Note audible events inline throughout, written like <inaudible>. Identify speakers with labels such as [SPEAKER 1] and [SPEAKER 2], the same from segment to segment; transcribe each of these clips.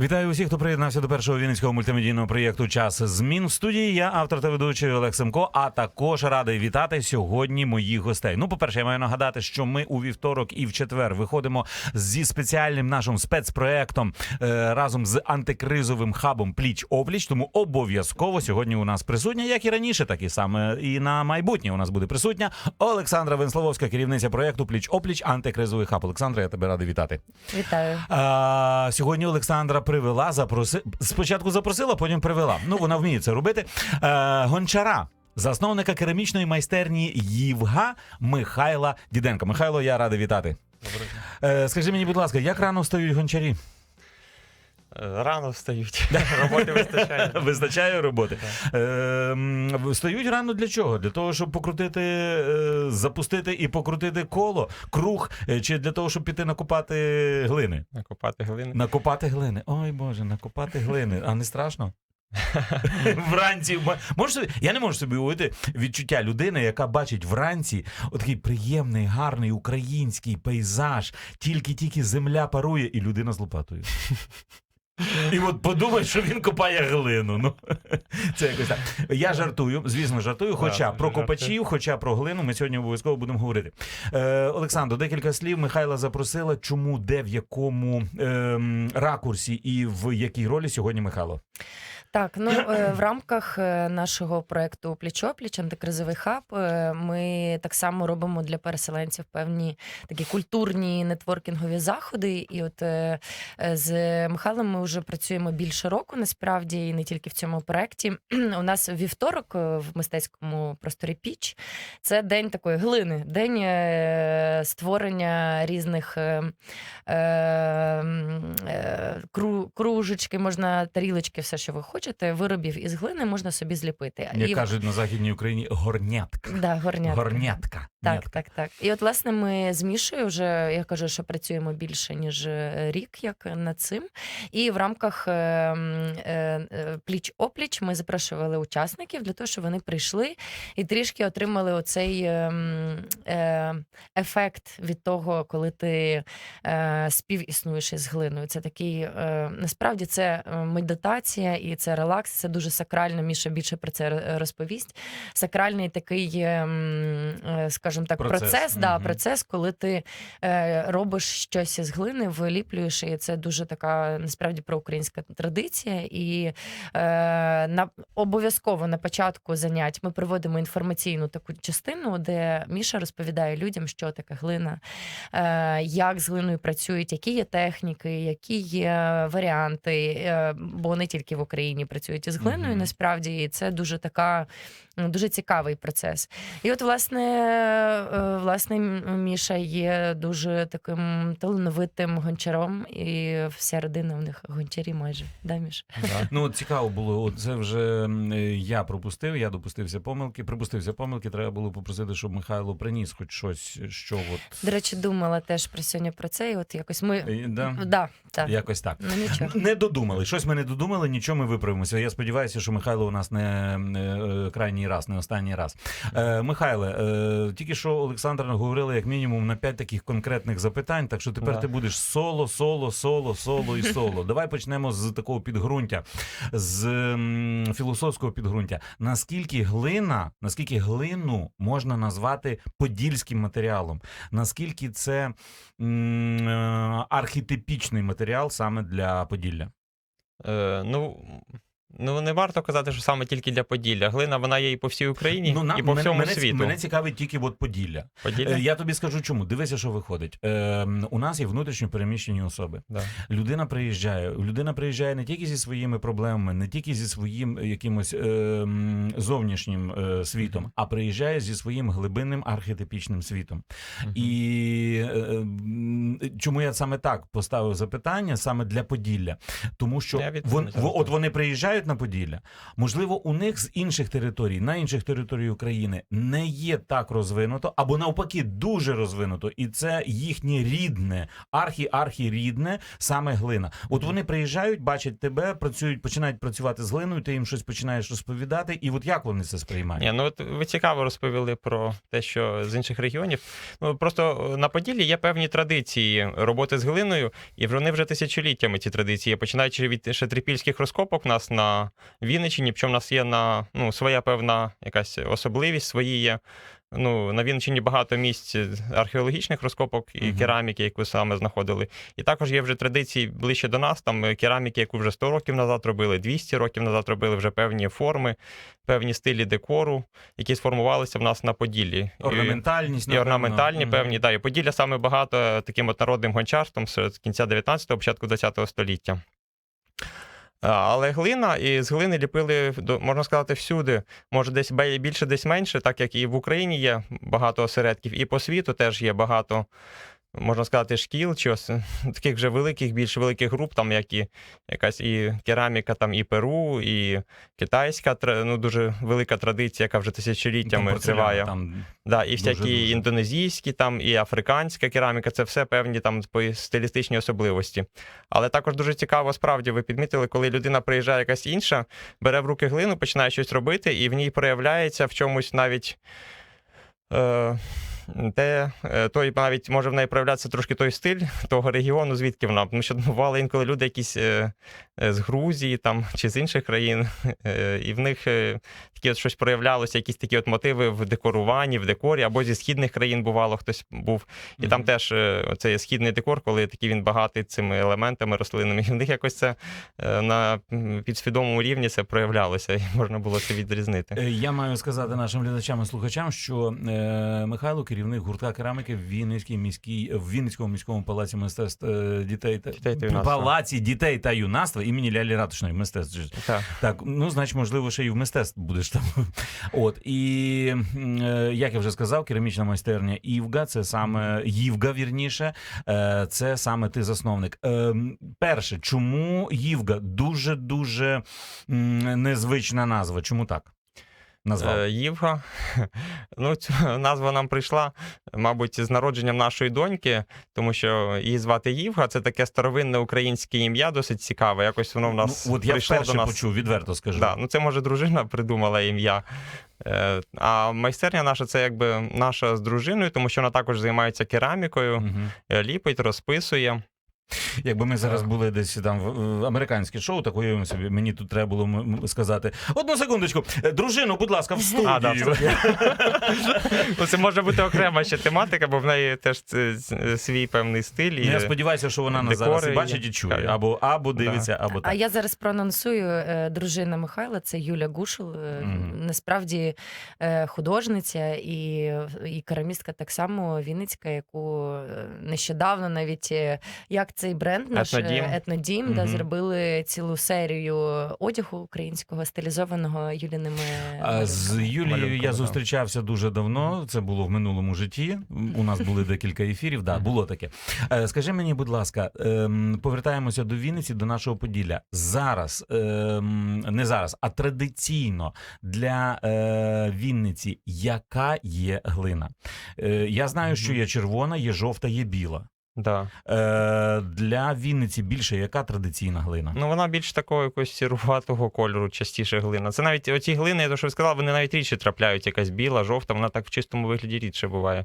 [SPEAKER 1] Вітаю усіх, хто приєднався до першого вінницького мультимедійного проєкту Час змін в студії. Я автор та ведучий Олег Семко. А також радий вітати сьогодні моїх гостей. Ну, по-перше, я маю нагадати, що ми у вівторок і в четвер виходимо зі спеціальним нашим спецпроектом е, разом з антикризовим хабом Пліч опліч. Тому обов'язково сьогодні у нас присутня, як і раніше, так і саме і на майбутнє у нас буде присутня Олександра Венсловська, керівниця проєкту Пліч опліч антикризовий хаб. Олександра, я тебе радий вітати.
[SPEAKER 2] Вітаю.
[SPEAKER 1] А, сьогодні Олександра привела, запроси... спочатку запросила, потім привела. Ну, вона вміє це робити. Е, гончара. Засновника керамічної майстерні Євга Михайла Діденка. Михайло, я радий вітати. Е, скажи мені, будь ласка, як рано встають гончарі?
[SPEAKER 3] Е, Рано встають. <laughs> Роботи вистачає. <laughs>
[SPEAKER 1] Вистачає роботи. Е, встають рано для чого? Для того, щоб покрутити, е, запустити і покрутити коло, круг, е, чи для того, щоб піти накопати глини?
[SPEAKER 3] Накопати глини.
[SPEAKER 1] Накопати глини. Ой Боже, накопати глини. А не страшно? <laughs> Вранці можеш собі, я не можу собі уявити відчуття людини, яка бачить вранці отакий приємний, гарний український пейзаж, тільки-тільки земля парує, і людина з лопатою. І от подумай, що він копає глину. Ну це якось так. Я жартую, звісно, жартую. Хоча про копачів, хоча про глину, ми сьогодні обов'язково будемо говорити. Е, Олександр, декілька слів. Михайла запросила, чому, де, в якому е, ракурсі і в якій ролі сьогодні Михайло.
[SPEAKER 2] Так, ну е, в рамках е, нашого проекту Пліч-опліч антикризовий хаб е, ми так само робимо для переселенців певні такі культурні нетворкінгові заходи. І от з Михайлом ми вже працюємо більше року, насправді, і не тільки в цьому проекті. <clears throat> У нас вівторок в мистецькому просторі Піч це день такої глини, день створення різних кру- кружечки, можна тарілочки, все, що ви хочете, виробів із глини можна собі зліпити.
[SPEAKER 1] Як
[SPEAKER 2] І-
[SPEAKER 1] кажуть на західній Україні, горнятка.
[SPEAKER 2] да, горнятка.
[SPEAKER 1] Горнятка.
[SPEAKER 2] Так,
[SPEAKER 1] Нятка.
[SPEAKER 2] так, так. І от, власне, ми з Мішою вже я кажу, що працюємо більше ніж е, рік, як над цим. І в рамках е, е, е, пліч-опліч ми запрошували учасників для того, щоб вони прийшли і трішки отримали оцей е, е, ефект від того, коли ти е, співіснуєш із глиною. Це такий е, насправді це е, медитація і це релакс. Це дуже сакрально. Міша більше про це розповість. Сакральний такий, е, е, скажімо так,
[SPEAKER 1] Процес.
[SPEAKER 2] процес, да,
[SPEAKER 1] Мгм.
[SPEAKER 2] процес, коли ти е, робиш щось із глини, виліплюєш, і це дуже така насправді проукраїнська традиція. І е, на обов'язково на початку занять ми проводимо інформаційну таку частину, де Міша розповідає людям, що таке глина, е, як з глиною працюють, які є техніки, які є варіанти, е, бо не тільки в Україні працюють із глиною,
[SPEAKER 1] Мгм.
[SPEAKER 2] насправді і це дуже така. М, Дуже цікавий процес. І от, власне, е, власне, Міша є дуже таким талановитим гончаром, і вся родина у них гончарі майже. Да, Міш?
[SPEAKER 3] Да. <laughs>
[SPEAKER 1] Ну, цікаво було. От це вже я пропустив, я допустився помилки. Припустився помилки. Треба було попросити, щоб Михайло приніс хоч щось, що от
[SPEAKER 2] До речі, думала теж про сьогодні про це. І от якось ми
[SPEAKER 1] Е, да?
[SPEAKER 2] да, так.
[SPEAKER 1] якось так.
[SPEAKER 2] Ну нічого.
[SPEAKER 1] Не додумали. Щось ми не додумали, нічого ми виправимося. Я сподіваюся, що Михайло у нас не е, крайній раз, не останній раз. Е, Михайле, е, тільки що Олександр говорила як мінімум на п'ять таких конкретних запитань. Так що тепер ти будеш соло, соло, соло, соло і соло. Давай почнемо з такого підґрунтя, з м, філософського підґрунтя. Наскільки глина, наскільки глину можна назвати подільським матеріалом? Наскільки це м, е, архетипічний матеріал саме для Поділля?
[SPEAKER 3] Е, ну, ну, не варто казати, що саме тільки для Поділля. Глина вона є і по всій Україні,
[SPEAKER 1] на-
[SPEAKER 3] і по
[SPEAKER 1] мене,
[SPEAKER 3] всьому
[SPEAKER 1] мене,
[SPEAKER 3] світу.
[SPEAKER 1] мене цікавить тільки от Поділля.
[SPEAKER 3] Поділля?
[SPEAKER 1] Е, Я тобі скажу чому. Дивися, що виходить. Е, у нас є внутрішньо переміщені особи.
[SPEAKER 3] Да.
[SPEAKER 1] Людина приїжджає. Людина приїжджає не тільки зі своїми проблемами, не тільки зі своїм якимось е, зовнішнім е, світом, а приїжджає зі своїм глибинним архетипічним світом.
[SPEAKER 3] Мгм.
[SPEAKER 1] І е, чому я саме так поставив запитання, саме для Поділля? Тому що вон, от вони приїжджають, приїжджають на Поділля, можливо, у них з інших територій, на інших територіях України не є так розвинуто, або навпаки, дуже розвинуто, і це їхнє рідне, архі-архі рідне, саме глина. От вони приїжджають, бачать тебе, працюють, починають працювати з глиною, ти їм щось починаєш розповідати, і от як вони це сприймають?
[SPEAKER 3] Ні, ну от ви цікаво розповіли про те, що з інших регіонів. Ну просто на Поділлі є певні традиції роботи з глиною, і вони вже тисячоліттями ці традиції. Починаючи від ще трипільських розкопок, у нас на Вінниччині, причому в нас є на ну своя певна якась особливість, свої є. Ну, на Вінниччині багато місць археологічних розкопок і
[SPEAKER 1] Мгм.
[SPEAKER 3] кераміки, яку саме знаходили. І також є вже традиції ближче до нас, там е, кераміки, яку вже 100 років назад робили, 200 років назад робили вже певні форми, певні стилі декору, які сформувалися в нас на Поділлі.
[SPEAKER 1] Орнаментальність
[SPEAKER 3] І,
[SPEAKER 1] напевно.
[SPEAKER 3] орнаментальні
[SPEAKER 1] Мгм.
[SPEAKER 3] певні. Да, і Поділля саме багато таким от народним гончарством з кінця 19-го, початку 20-го століття. А, Але глина, і з глини ліпили, можна сказати, всюди. Може, десь більше, десь менше, так як і в Україні є багато осередків, і по світу теж є багато, можна сказати, шкіл, чи ос- <laughs> таких вже великих, більш великих груп, там як і якась і кераміка, там і Перу, і китайська, ну, дуже велика традиція, яка вже тисячоліттями триває.
[SPEAKER 1] Там
[SPEAKER 3] Да, і всякі
[SPEAKER 1] Дуже-дуже.
[SPEAKER 3] індонезійські, там, і африканська кераміка це все певні там стилістичні особливості. Але також дуже цікаво, справді, ви підмітили, коли людина приїжджає якась інша, бере в руки глину, починає щось робити, і в ній проявляється в чомусь навіть. Е, те, е, той навіть може в неї проявлятися трошки той стиль того регіону, звідки вона. Тому що бували інколи люди якісь е, з Грузії там, чи з інших країн, <laughs> е, і в них е, такі от щось проявлялося, якісь такі от мотиви в декоруванні, в декорі, або зі східних країн бувало, хтось був. І там теж е, цей східний декор, коли такий він багатий цими елементами рослинними. <laughs> І в них якось це е, на підсвідомому рівні це проявлялося, і можна було це відрізнити.
[SPEAKER 1] Е, Я маю сказати нашим глядачам і слухачам, що е, Михайло, керівник гуртка кераміки в Вінницькій міській в Вінницькому міському палаці мистецтв е, дітей та
[SPEAKER 3] Дітей та
[SPEAKER 1] палаці дітей та юнацтва імені Лялі Ратушної мистецтв.
[SPEAKER 3] Так.
[SPEAKER 1] Так, ну значить, можливо, ще й в мистецтв будеш там. От і е, як я вже сказав, керамічна майстерня Івга, це саме Євга, вірніше, е, це саме ти засновник. Е, Перше, чому Євга? Дуже дуже незвична назва. Чому так? Назвав.
[SPEAKER 3] Е, Ївга. <laughs> Ну, ця <laughs> назва нам прийшла, мабуть, з народженням нашої доньки, тому що її звати Ївга. Це таке старовинне українське ім'я, досить цікаве. Якось воно в нас
[SPEAKER 1] ну, от я
[SPEAKER 3] прийшло до нас.
[SPEAKER 1] почув, відверто скажу.
[SPEAKER 3] Да, ну це може дружина придумала ім'я. Е, А майстерня наша це якби наша з дружиною, тому що вона також займається керамікою, е, ліпить, розписує.
[SPEAKER 1] Якби ми зараз були десь там в американське шоу, так уявимо собі, мені тут треба було сказати. Одну секундочку, Е, дружину, будь ласка, в студію.
[SPEAKER 3] А, да, Ну, це може бути окрема ще тематика, бо в неї теж свій певний стиль.
[SPEAKER 1] Ну,
[SPEAKER 3] І...
[SPEAKER 1] Я сподіваюся, що вона нас зараз і бачить, і чує.
[SPEAKER 3] Так.
[SPEAKER 1] Або або
[SPEAKER 3] Да.
[SPEAKER 1] дивиться, або
[SPEAKER 2] А я зараз проанонсую е, дружина Михайла, це Юля Гушел. е. Насправді художниця і, і керамістка так само Вінницька, яку нещодавно навіть як цей бренд наш е,
[SPEAKER 3] Етнодім.
[SPEAKER 2] Етнодім, да,
[SPEAKER 1] Мгм.
[SPEAKER 2] зробили цілу серію одягу українського, стилізованого Юліними.
[SPEAKER 1] А з. Юлією
[SPEAKER 3] Малюнками,
[SPEAKER 1] я
[SPEAKER 3] да.
[SPEAKER 1] зустрічався дуже давно. Це було в минулому житті. У нас були декілька ефірів. Да, було таке. Е, Скажи мені, будь ласка, ем, повертаємося до Вінниці, до нашого Поділля. Зараз, ем, не зараз, а традиційно для е, Вінниці, яка є глина? Я знаю, що є червона, є жовта, є біла.
[SPEAKER 3] Да.
[SPEAKER 1] Е, Для Вінниці більше яка традиційна глина?
[SPEAKER 3] Ну, вона більш такого якогось сіруватого кольору, частіше глина. Це навіть оці глини, я то що ви сказали, вони навіть рідше трапляють, якась біла, жовта, вона так в чистому вигляді рідше буває.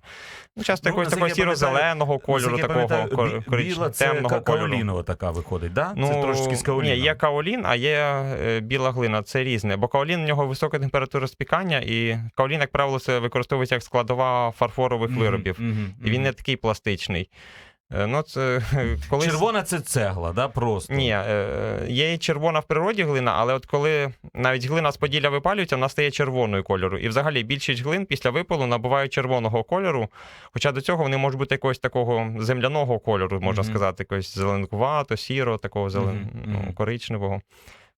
[SPEAKER 3] Ну, часто
[SPEAKER 1] Ну,
[SPEAKER 3] якогось такого сіро-зеленого кольору, такого
[SPEAKER 1] біла це
[SPEAKER 3] темного кольору.
[SPEAKER 1] каолінова така виходить, да?
[SPEAKER 3] Ну,
[SPEAKER 1] це трошечки з каоліном.
[SPEAKER 3] Ні, є каолін, а є е, біла глина. Це різне. Бо каолін у нього висока температура спікання, і каолін, як правило, це використовується як складова фарфорових
[SPEAKER 1] Мгм,
[SPEAKER 3] виробів.
[SPEAKER 1] мгм,
[SPEAKER 3] І він не такий пластичний. Е, Ну, це колись...
[SPEAKER 1] Червона це цегла, да? Просто.
[SPEAKER 3] Ні, е, є і червона в природі глина, але от коли навіть глина з Поділля випалюється, вона стає червоною кольору. І взагалі більшість глин після випалу набувають червоного кольору. Хоча до цього вони можуть бути якогось такого земляного кольору, можна
[SPEAKER 1] Мгм.
[SPEAKER 3] сказати, якогось зеленкувато, сіро, такого зелен...
[SPEAKER 1] Мгм,
[SPEAKER 3] ну, коричневого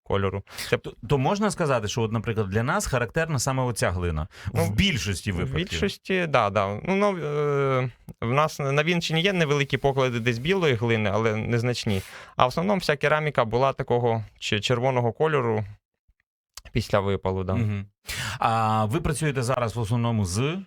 [SPEAKER 3] кольору. Це
[SPEAKER 1] То, то можна сказати, що, от, наприклад, для нас характерна саме оця глина.
[SPEAKER 3] Ну,
[SPEAKER 1] в більшості випадків.
[SPEAKER 3] в більшості, да, да. Ну, ну, е, в нас на Вінчині є невеликі поклади десь білої глини, але незначні. А в основному вся кераміка була такого чи- червоного кольору. після випалу. Да.
[SPEAKER 1] Мгм. А ви працюєте зараз в основному з,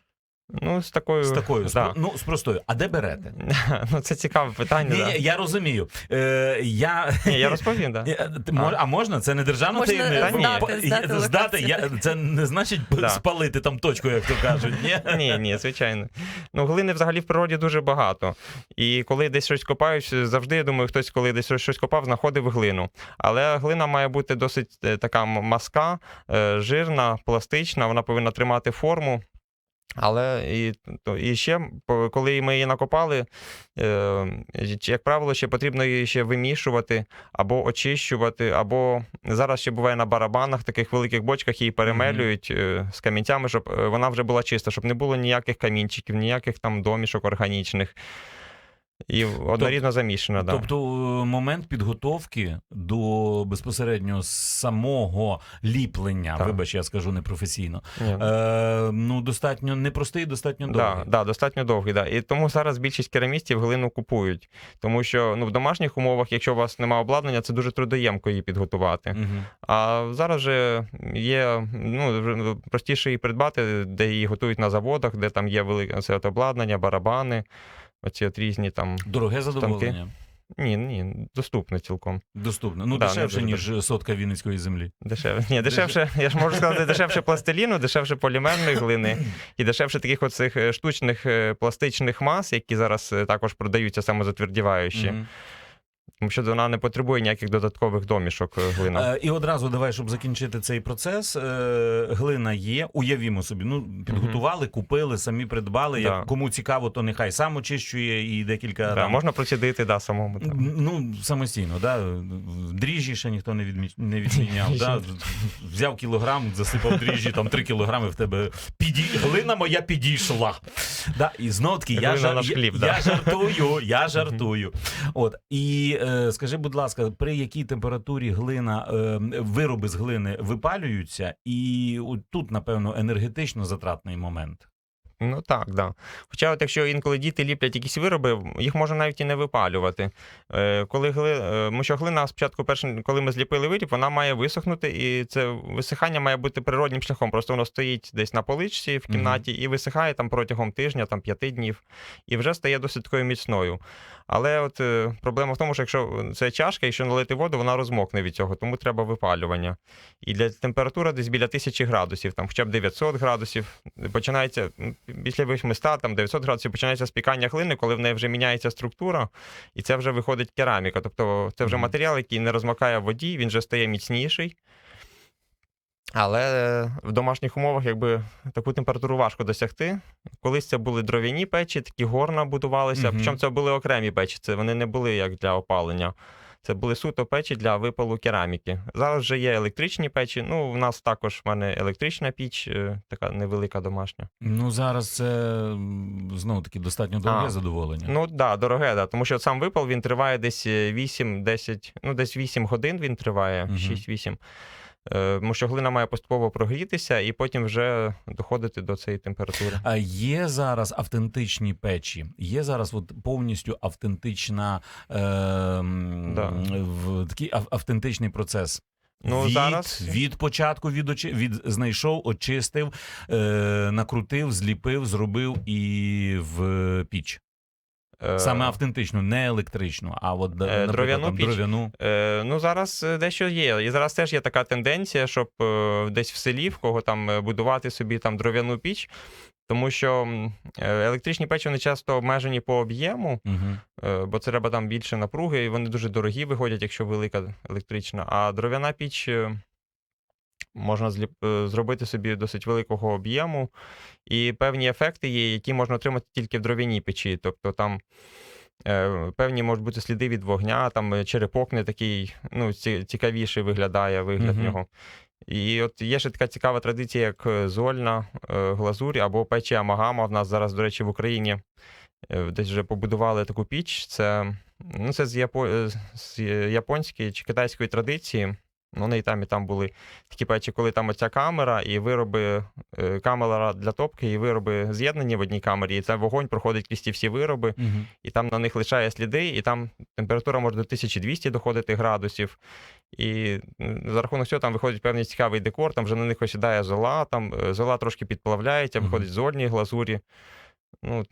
[SPEAKER 3] Ну, з такою.
[SPEAKER 1] з такою,
[SPEAKER 3] да.
[SPEAKER 1] ну, з простою. А де берете? <laughs>
[SPEAKER 3] ну, це цікаве питання.
[SPEAKER 1] Ні,
[SPEAKER 3] да.
[SPEAKER 1] я, розумію. Е, я...
[SPEAKER 3] Ні, я розповім, да. <laughs>
[SPEAKER 1] Е, А можна? Це не державна таємниця?
[SPEAKER 3] здати,
[SPEAKER 2] здати
[SPEAKER 1] здати я, це не значить <laughs>
[SPEAKER 3] Да.
[SPEAKER 1] спалити там точку, як то кажуть. Ні?
[SPEAKER 3] Ні, ні, звичайно. Ну, глини взагалі в природі дуже багато. І коли десь щось копають, завжди я думаю, хтось, коли десь щось копав, знаходив глину. Але глина має бути досить е, така маска, е, жирна, пластична, вона повинна тримати форму. Але і, то- і ще, коли ми її накопали, е, як правило, ще потрібно її ще вимішувати або очищувати, або зараз ще буває на барабанах, таких великих бочках її перемелюють е, з камінцями, щоб е, вона вже була чиста, щоб не було ніяких камінчиків, ніяких там домішок органічних. І однорідно замішана, да.
[SPEAKER 1] Тобто е, момент підготовки до безпосередньо самого ліплення,
[SPEAKER 3] Так.
[SPEAKER 1] вибач, я скажу непрофесійно. Е, ну, достатньо непростий, достатньо довгий.
[SPEAKER 3] да, достатньо довгий. Да. І тому зараз більшість керамістів глину купують. Тому що ну, в домашніх умовах, якщо у вас немає обладнання, це дуже трудоємко її підготувати.
[SPEAKER 1] Мгм.
[SPEAKER 3] А зараз же є ну, простіше її придбати, де її готують на заводах, де там є велике обладнання, барабани, оці от різні там.
[SPEAKER 1] Дороге задоволення.
[SPEAKER 3] Ні, ні, доступне цілком.
[SPEAKER 1] Доступне. Ну,
[SPEAKER 3] Да,
[SPEAKER 1] дешевше, ніж сотка Вінницької землі.
[SPEAKER 3] Дешевше. Ні, дешевше, я ж можу сказати, дешевше пластиліну, дешевше полімерної глини і дешевше таких оцих е, штучних е, пластичних мас, які зараз е, також продаються самозатвердіваючі. Тому що вона не потребує ніяких додаткових домішок е, глина.
[SPEAKER 1] Е, і одразу давай, щоб закінчити цей процес. Е, глина є, уявімо собі. Ну, підготували, купили, самі придбали.
[SPEAKER 3] Да.
[SPEAKER 1] Як кому цікаво, то нехай сам очищує і декілька
[SPEAKER 3] Да,
[SPEAKER 1] там,
[SPEAKER 3] можна процідити да, самому. Там.
[SPEAKER 1] Ну, самостійно, да? дріжджі ще ніхто не, відмі... не відміняв. да? Взяв кілограм, засипав дріжджі, там три кілограми в тебе піді... глина моя підійшла. Да? І знов таки, я, жар... я, я жартую, я жартую. От. І е, скажи, будь ласка, при якій температурі глина, е, вироби з глини випалюються, і тут, напевно, енергетично затратний момент.
[SPEAKER 3] Ну так, да. Хоча, от якщо інколи діти ліплять якісь вироби, їх можна навіть і не випалювати. Е, коли гли... е, тому що глина спочатку, перше, коли ми зліпили виріб, вона має висохнути, і це висихання має бути природнім шляхом. Просто воно стоїть десь на поличці в кімнаті і висихає там протягом тижня, там п'яти днів, і вже стає досить такою міцною. Але от е, проблема в тому, що якщо це чашка, якщо налити воду, вона розмокне від цього, тому треба випалювання. І для температура десь біля 1000 градусів, там хоча б 900 градусів. Починається після 800, там 900 градусів починається спікання глини, коли в неї вже міняється структура, і це вже виходить кераміка. Тобто це вже матеріал, який не розмокає в воді, він вже стає міцніший. Але е, в домашніх умовах якби таку температуру важко досягти. Колись це були дров'яні печі, такі горна будувалися.
[SPEAKER 1] Мгм.
[SPEAKER 3] Причому це були окремі печі, це вони не були як для опалення. Це були суто печі для випалу кераміки. Зараз вже є електричні печі. Ну, в нас також в мене електрична піч, е, така невелика домашня.
[SPEAKER 1] Ну, зараз це знову таки достатньо дороге
[SPEAKER 3] А.
[SPEAKER 1] задоволення.
[SPEAKER 3] Ну так, да, дороге, да. тому що сам випал він триває десь е, 8-10, ну десь 8 годин він триває,
[SPEAKER 1] Мгм.
[SPEAKER 3] 6-8. Е, Тому що глина має поступово прогрітися і потім вже доходити до цієї температури.
[SPEAKER 1] А є зараз автентичні печі, є зараз от повністю автентична е,
[SPEAKER 3] Да.
[SPEAKER 1] в, такий ав- автентичний процес.
[SPEAKER 3] Ну,
[SPEAKER 1] від,
[SPEAKER 3] зараз-
[SPEAKER 1] від початку від, очи, від знайшов, очистив, е, накрутив, зліпив, зробив і в піч.
[SPEAKER 3] Е,
[SPEAKER 1] Саме автентичну, не електричну, а от наприклад,
[SPEAKER 3] дров'яну
[SPEAKER 1] там,
[SPEAKER 3] піч?
[SPEAKER 1] дров'яну.
[SPEAKER 3] Е, ну, зараз е, дещо є. І зараз теж є така тенденція, щоб е, десь в селі, в кого там е, будувати собі там дров'яну піч. Тому що е, електричні печі вони часто обмежені по об'єму,
[SPEAKER 1] Угу.
[SPEAKER 3] е, бо це треба там більше напруги, і вони дуже дорогі виходять, якщо велика електрична. А дров'яна піч е, можна зліп... е, зробити собі досить великого об'єму, і певні ефекти є, які можна отримати тільки в дров'яній печі. Тобто там. е, Певні можуть бути сліди від вогня, там е, черепок не такий ну, цікавіший виглядає вигляд
[SPEAKER 1] Мгм.
[SPEAKER 3] нього. І от є ще така цікава традиція, як зольна глазурь або печі амагама. В нас зараз, до речі, в Україні десь вже побудували таку піч. Це, ну, це з, япо... з японської чи китайської традиції. Ну, Вони і там, і там були такі печі, коли там оця камера, і вироби, е, камера для топки, і вироби з'єднані в одній камері, і цей вогонь проходить крізь ці всі вироби,
[SPEAKER 1] Угу.
[SPEAKER 3] і там на них лишає сліди, і там температура може до 1200 доходити градусів. І за рахунок цього там виходить певний цікавий декор, там вже на них осідає зола, там е, зола трошки підплавляється, виходить зольні глазурі. Ну,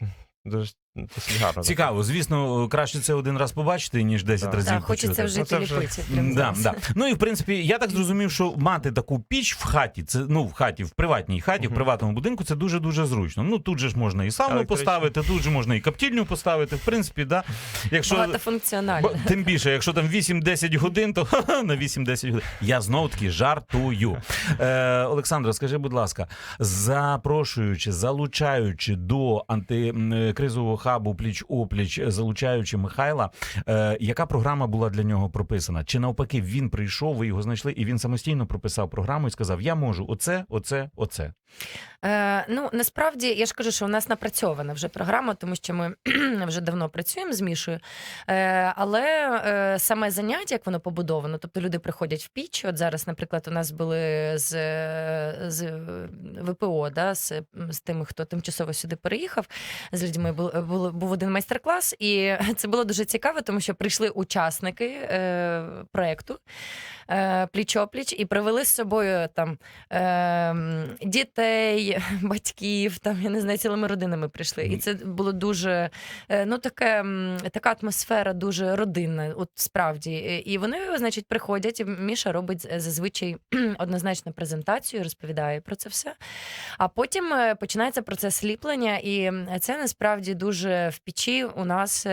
[SPEAKER 3] дуже досить гарно.
[SPEAKER 1] Цікаво, звісно, краще це один раз побачити, ніж 10
[SPEAKER 3] Так.
[SPEAKER 1] разів
[SPEAKER 2] Так, хочеться
[SPEAKER 1] почути.
[SPEAKER 2] вже
[SPEAKER 3] Ну, це вже-
[SPEAKER 1] Да,
[SPEAKER 2] зараз.
[SPEAKER 1] да. Ну і в принципі, я так зрозумів, що мати таку піч в хаті, це ну в хаті, в приватній хаті, в
[SPEAKER 3] Мгм.
[SPEAKER 1] приватному будинку, це дуже дуже зручно. Ну тут же ж можна і сауну поставити, тут же можна і коптільню поставити. В принципі, да. Якщо
[SPEAKER 2] Багатофункціонально.
[SPEAKER 1] Бо, тим більше, якщо там 8-10 годин, то <laughs> на 8-10 годин. Я знову таки жартую. Е, Олександра, скажи, будь ласка, запрошуючи, залучаючи до антикризового хабу пліч опліч, залучаючи Михайла, е, яка програма була для нього прописана? Чи навпаки він прийшов, ви його знайшли, і він самостійно прописав програму і сказав: Я можу оце, оце, оце.
[SPEAKER 2] Е, ну насправді я ж кажу, що у нас напрацьована вже програма, тому що ми <clears throat> вже давно працюємо з Мішою. Е, але е, саме заняття, як воно побудовано, тобто люди приходять в піч. От зараз, наприклад, у нас були з, з ВПО, да, з, з тими, хто тимчасово сюди переїхав, з людьми був, був, був один майстер-клас, і <laughs> це було дуже цікаво, тому що прийшли учасники е, проекту пліч-опліч і привели з собою там е, дітей, <laughs> батьків, там я не знаю, цілими родинами прийшли. І це було дуже е, ну таке, така атмосфера дуже родинна, от справді. Е, І вони, значить, приходять. і Міша робить зазвичай <clears throat> однозначно презентацію, розповідає про це все. А потім е, починається процес ліплення, і це насправді дуже в печі у нас.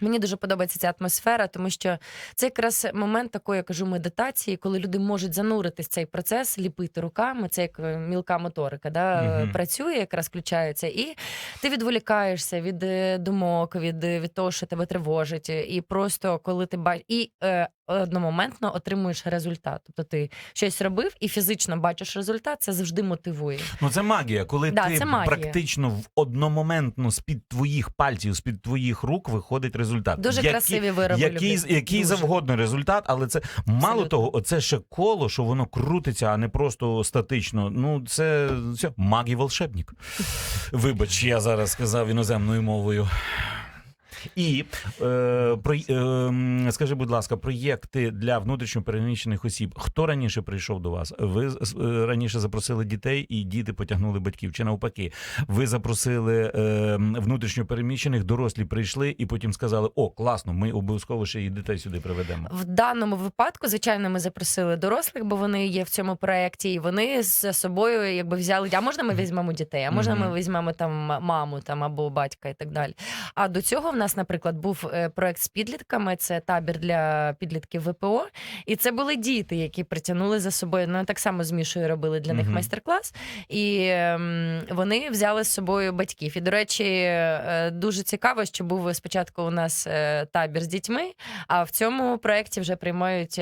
[SPEAKER 2] Мені дуже подобається ця атмосфера, тому що це якраз момент такої, я кажу, медитації, коли люди можуть зануритись в цей процес, ліпити руками. Це як е, мілка моторика, да,
[SPEAKER 1] угу.
[SPEAKER 2] працює, якраз включається, і ти відволікаєшся від е, думок, від, від того, що тебе тривожить. І просто коли ти бачиш і е, одномоментно отримуєш результат. Тобто ти щось робив і фізично бачиш результат, це завжди мотивує.
[SPEAKER 1] Ну це магія, коли
[SPEAKER 2] Да,
[SPEAKER 1] ти
[SPEAKER 2] це магія.
[SPEAKER 1] практично в одномоментно з-під твоїх пальців, з-під твоїх рук виходить результат.
[SPEAKER 2] Дуже
[SPEAKER 1] Який-
[SPEAKER 2] красиві вироби.
[SPEAKER 1] Який, який
[SPEAKER 2] Дуже.
[SPEAKER 1] завгодно результат, але це мало
[SPEAKER 2] Абсолютно.
[SPEAKER 1] того, оце ще коло, що воно крутиться, а не просто статично. Ну, це, це магій волшебник. <laughs> Вибач, я зараз сказав іноземною мовою. І е, про, е, скажи, будь ласка, проєкти для внутрішньопереміщених осіб. Хто раніше прийшов до вас? Ви е, раніше запросили дітей, і діти потягнули батьків. Чи навпаки, ви запросили е, м, внутрішньопереміщених, дорослі прийшли і потім сказали: О, класно, ми обов'язково ще і дітей сюди приведемо.
[SPEAKER 2] В даному випадку, звичайно, ми запросили дорослих, бо вони є в цьому проєкті, і вони з собою якби взяли. А можна ми візьмемо дітей? А можна ми візьмемо там маму там або батька і так далі. А до цього в нас, наприклад, був е, проект з підлітками. Це табір для підлітків ВПО. І це були діти, які притягнули за собою. Ну так само з Мішою робили для них
[SPEAKER 1] Мгм.
[SPEAKER 2] майстер-клас. І ем, вони взяли з собою батьків. І, до речі, е, дуже цікаво, що був спочатку у нас е, табір з дітьми, а в цьому проєкті вже приймають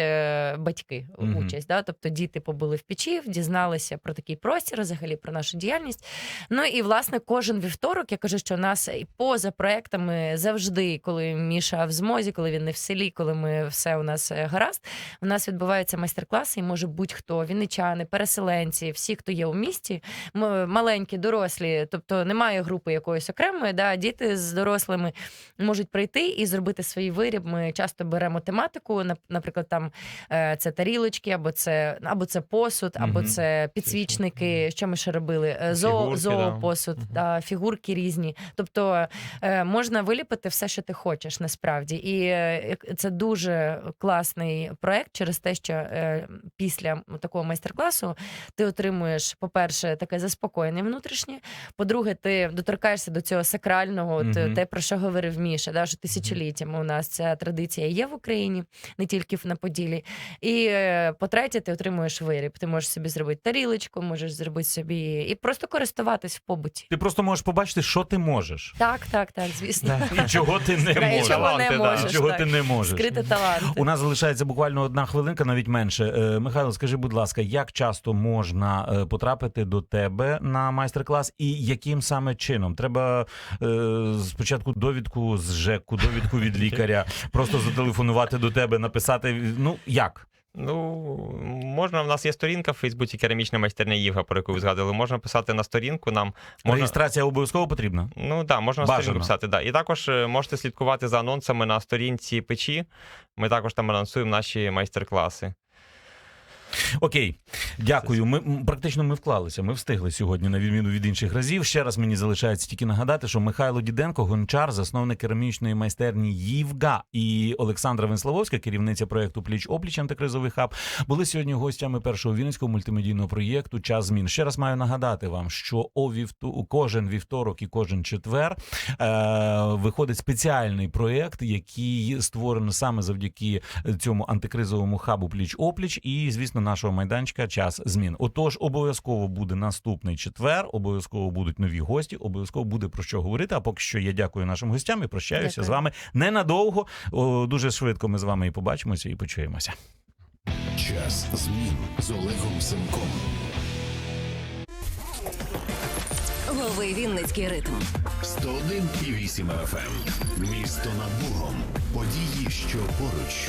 [SPEAKER 2] батьки
[SPEAKER 1] Мгм.
[SPEAKER 2] участь. Да? Тобто діти побули в печі, дізналися про такий простір, взагалі про нашу діяльність. Ну і власне кожен вівторок я кажу, що у нас і поза проектами завжди, коли Міша в змозі, коли він не в селі, коли ми все у нас е, гаразд, у нас відбуваються майстер-класи, і може будь-хто, вінничани, переселенці, всі, хто є у місті, маленькі, дорослі, тобто немає групи якоїсь окремої, да, діти з дорослими можуть прийти і зробити свій виріб. Ми часто беремо тематику, нап- наприклад, там е, це тарілочки, або це або це посуд, або це підсвічники. Що ми ще робили? Е,
[SPEAKER 3] Фігурки,
[SPEAKER 2] зоопосуд,
[SPEAKER 3] да.
[SPEAKER 2] фігурки різні. Тобто можна виліпити все, що ти хочеш, насправді. І е, це дуже класний проект через те, що е, після такого майстер-класу ти отримуєш, по-перше, таке заспокоєння внутрішнє. По-друге, ти доторкаєшся до цього сакрального, от,
[SPEAKER 1] Мгм.
[SPEAKER 2] те, про що говорив Міша, да, що тисячоліттями у нас ця традиція є в Україні, не тільки на Поділі. І е, по-третє, ти отримуєш виріб. Ти можеш собі зробити тарілочку, можеш зробити собі і просто користуватись в побуті.
[SPEAKER 1] Ти просто можеш побачити, що ти можеш,
[SPEAKER 2] Так, так, так, звісно. <laughs>
[SPEAKER 1] чого ти не
[SPEAKER 2] Да,
[SPEAKER 1] можеш.
[SPEAKER 2] чого не
[SPEAKER 3] Таланти, да.
[SPEAKER 2] можеш.
[SPEAKER 1] Чого
[SPEAKER 2] так.
[SPEAKER 1] ти не можеш.
[SPEAKER 2] Скрити таланти.
[SPEAKER 1] У нас залишається буквально одна хвилинка, навіть менше. Е, Михайло, скажи, будь ласка, як часто можна е, потрапити до тебе на майстер-клас, і яким саме чином? Треба е, спочатку довідку з ЖЕКу, довідку від лікаря, просто зателефонувати до тебе, написати. Ну як?
[SPEAKER 3] Ну, можна, в нас є сторінка в Фейсбуці керамічна майстерня Євга, про яку ви згадували. Можна писати на сторінку нам. Можна...
[SPEAKER 1] Реєстрація обов'язково потрібна.
[SPEAKER 3] Ну так, да, можна на
[SPEAKER 1] Бажано.
[SPEAKER 3] сторінку писати. Да. І також е, можете слідкувати за анонсами на сторінці печі. Ми також там анонсуємо наші майстер-класи.
[SPEAKER 1] Окей, дякую. Ми практично ми вклалися. Ми встигли сьогодні, на відміну від інших разів. Ще раз мені залишається тільки нагадати, що Михайло Діденко, гончар, засновник керамічної майстерні Ївга і Олександра Венславовська, керівниця проєкту Пліч опліч антикризовий хаб, були сьогодні гостями першого вінницького мультимедійного проєкту Час змін. Ще раз маю нагадати вам, що о вівту кожен вівторок і кожен четвер е- виходить спеціальний проєкт, який створений саме завдяки цьому антикризовому хабу Пліч опліч, і звісно, нашого майданчика час змін. Отож, обов'язково буде наступний четвер, обов'язково будуть нові гості, обов'язково буде про що говорити. А поки що я дякую нашим гостям і прощаюся
[SPEAKER 2] Дякую.
[SPEAKER 1] з вами ненадовго. О, дуже швидко ми з вами і побачимося, і почуємося.
[SPEAKER 4] Час змін з Олегом Семком.
[SPEAKER 5] Лови Вінницький ритм.
[SPEAKER 4] 101,8 FM. Місто над Богом. Події, що поруч.